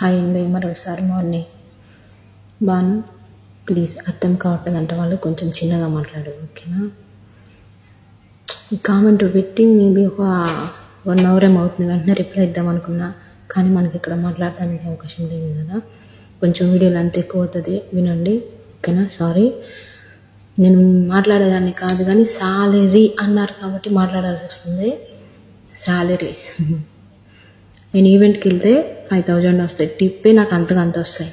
Hi అండి మరోసారి morning. Banu please అర్థం కావట్లేదంటే వాళ్ళు కొంచెం చిన్నగా మాట్లాడు ఓకేనా? కామెంట్ పెట్టి మేబీ ఒక వన్ అవర్ ఏమో అవుతుంది వెంటనే రిప్లై ఇద్దాం అనుకున్నా కానీ మనకి ఇక్కడ మాట్లాడడానికి అవకాశం లేదు కదా. కొంచెం వీడియోలు అంత ఎక్కువ అవుతుంది వినండి ఓకేనా? సారీ. నేను మాట్లాడేదాన్ని కాదు కానీ సాలరీ అన్నారు కాబట్టి మాట్లాడాల్సి వస్తుంది. సాలరీ. నేను ఈవెంట్కి వెళ్తే ఫైవ్ థౌజండ్ వస్తాయి. టిప్పే నాకు అంతకంత అంత వస్తాయి.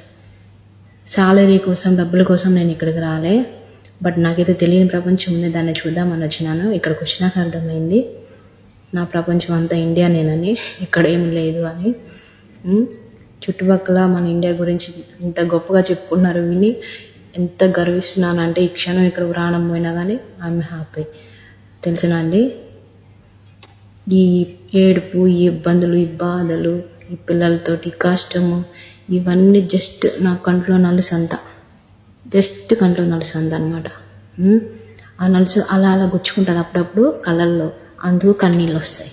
సాలరీ కోసం డబ్బుల కోసం నేను ఇక్కడికి రాలే. బట్ నాకైతే తెలియని ప్రపంచం ఉంది. దాన్ని చూద్దామని వచ్చినాను. ఇక్కడికి వచ్చినాక అర్థమైంది. నా ప్రపంచం అంతా ఇండియా నేనని ఇక్కడ ఏం లేదు అని. చుట్టుపక్కల మన ఇండియా గురించి ఇంత గొప్పగా చెప్పుకున్నారు విని ఎంత గర్విస్తున్నానంటే ఈ క్షణం ఇక్కడ ప్రాణం పోయినా కానీ ఐఎమ్ హ్యాపీ తెలిసిన అండి? ఈ ఏడుపు ఈ ఇబ్బందులు ఈ బాధలు ఈ పిల్లలతోటి కష్టము ఇవన్నీ జస్ట్ నా కంట్లో నలుసంత. జస్ట్ కంట్లో నలుసంత అనమాట ఆ నలుసు అలా అలా గుచ్చుకుంటుంది అప్పుడప్పుడు కళ్ళల్లో. అందుకు కన్నీళ్ళు వస్తాయి.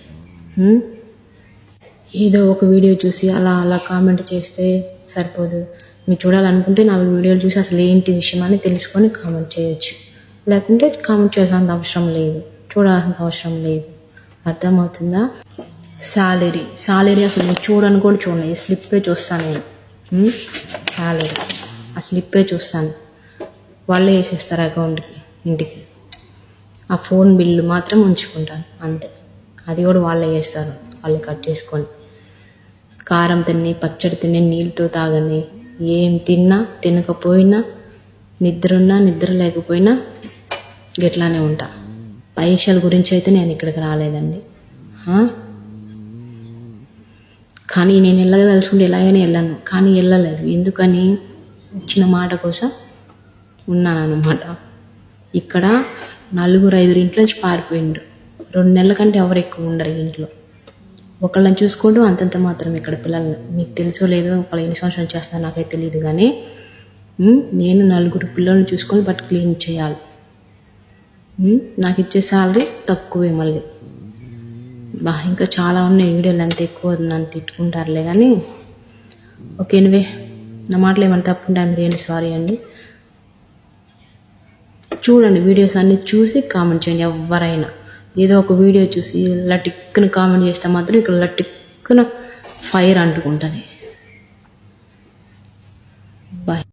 ఏదో ఒక వీడియో చూసి అలా అలా కామెంట్ చేస్తే సరిపోదు. మీరు చూడాలనుకుంటే నాలుగు వీడియోలు చూసి అసలు ఏంటి విషయం అని తెలుసుకొని కామెంట్ చేయొచ్చు. లేకుంటే కామెంట్ చేయాల్సిన అవసరం లేదు. చూడాల్సిన అవసరం లేదు. అర్థమవుతుందా? సాలరీ. సాలరీ అసలు నేను చూడను కూడా చూడండి ఈ స్లిప్పే చూస్తాను నేను. సాలరీ. ఆ స్లిప్పే చూస్తాను. వాళ్ళే వేసేస్తారు అకౌంట్కి ఇంటికి. ఆ ఫోన్ బిల్లు మాత్రం ఉంచుకుంటాను. అంతే. అది కూడా వాళ్ళే వేస్తారు. వాళ్ళు కట్ చేసుకొని. కారం తిని పచ్చడి తిని నీళ్ళతో తాగని ఏం తిన్నా తినకపోయినా నిద్ర ఉన్నా నిద్ర లేకపోయినా గిట్లానే ఉంటా. పైసల గురించి అయితే నేను ఇక్కడికి రాలేదండి. కానీ నేను వెళ్ళదలుచుకుంటే ఎలాగైనా వెళ్ళాను. కానీ వెళ్ళలేదు. ఎందుకని? ఇచ్చిన మాట కోసం ఉన్నానన్నమాట. ఇక్కడ నలుగురు ఐదుగురు ఇంట్లో నుంచి రెండు నెలల కంటే ఎవరు ఎక్కువ ఉండరు ఇంట్లో. ఒకళ్ళని చూసుకుంటూ అంతంత మాత్రం ఇక్కడ పిల్లల్ని మీకు తెలుసో లేదో ఒకళ్ళు ఎన్ని సంవత్సరాలు చేస్తారో నాకైతే తెలియదు కానీ నేను నలుగురు పిల్లల్ని చూసుకొని బట్ క్లీన్ చేయాలి. నాకు ఇచ్చే శాలరీ తక్కువే మళ్ళీ. బా ఇంకా చాలా ఉన్నాయి వీడియోలు అంత ఎక్కువ నన్ను తిట్టుకుంటారులే కానీ. ఓకే ఎనివే నా మాటలు ఏమైనా తప్పుంటే ఐమ్ రియల్లీ సారీ అండి. చూడండి వీడియోస్ అన్నీ చూసి కామెంట్ చేయండి ఎవరైనా. ఏదో ఒక వీడియో చూసి లటిక్కున కామెంట్ చేస్తే మాత్రం ఇక్కడ లటిక్కున ఫైర్ అంటుకుంటుంది. బాయ్